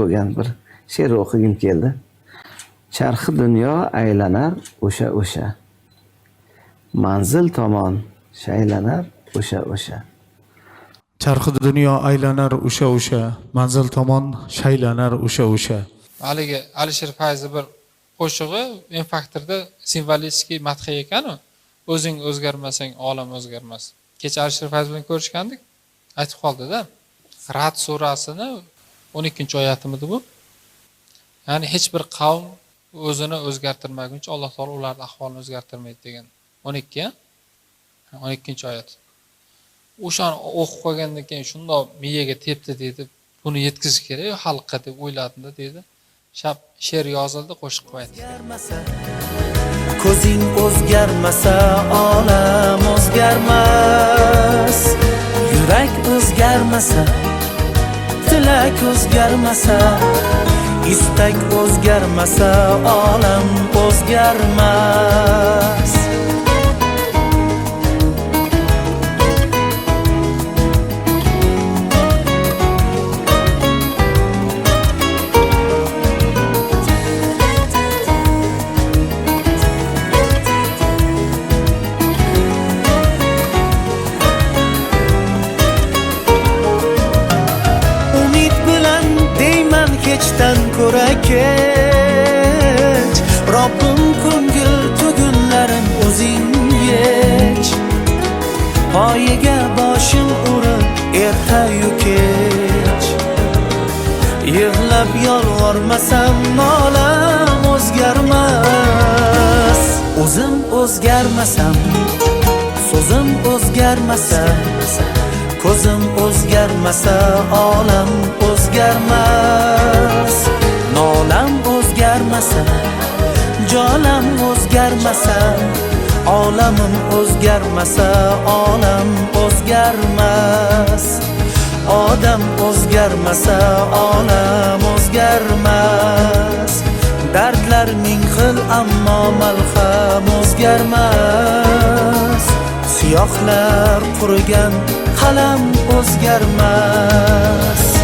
bo'lgan bir she'r o'qigim keldi. Charxi dunyo aylanar o'sha o'sha. Manzil tomon shaylanar o'sha o'sha. Charxi dunyo aylanar o'sha o'sha. Manzil tomon shaylanar o'sha o'sha. Haligi alisher fayzni bir qo'shig'i men faktorda simvolический madhiya ekanu o'zing o'zgarmasang olam o'zgarmas. Kecha alisher fayz bilan ko'rishgandik aytib qoldida rad surasini o'n ikkinchi oyatimidi bu. Ya'ni hech bir qavm o'zini o'zgartirmaguncha alloh taolo ularni ahvolini o'zgartirmaydi degan o'n ikki o'n ikkinchi oyat. O'shani o'qib qo'ygandan keyin shundoq miyaga tepdi deydi buni yetkazish kerak xalqqa deb o'yladimda deydi shab she'r yozildi qo'shiq qilib aytdi ko'zing o'zgarmasa olam o'zgarmas. Yurak o'zgarmasa tilak o'zgarmasa istak o'zgarmasa olam o'zgarmas poyiga boshim urib ertayu kech yig'lab yolvormasam nolam o'zgarmas. O'zim o'zgarmasam so'zim o'zgarmasa ko'zim o'zgarmasa olam o'zgarmas. Nolam o'zgarmasa jolam o'zgarmasa olamim o'zgarmasa olam o'zgarmas. Odam o'zgarmasa olam o'zgarmas. Dardlar ming xil ammo malham o'zgarmas. Siyohlar qurigan qalam o'zgarmas.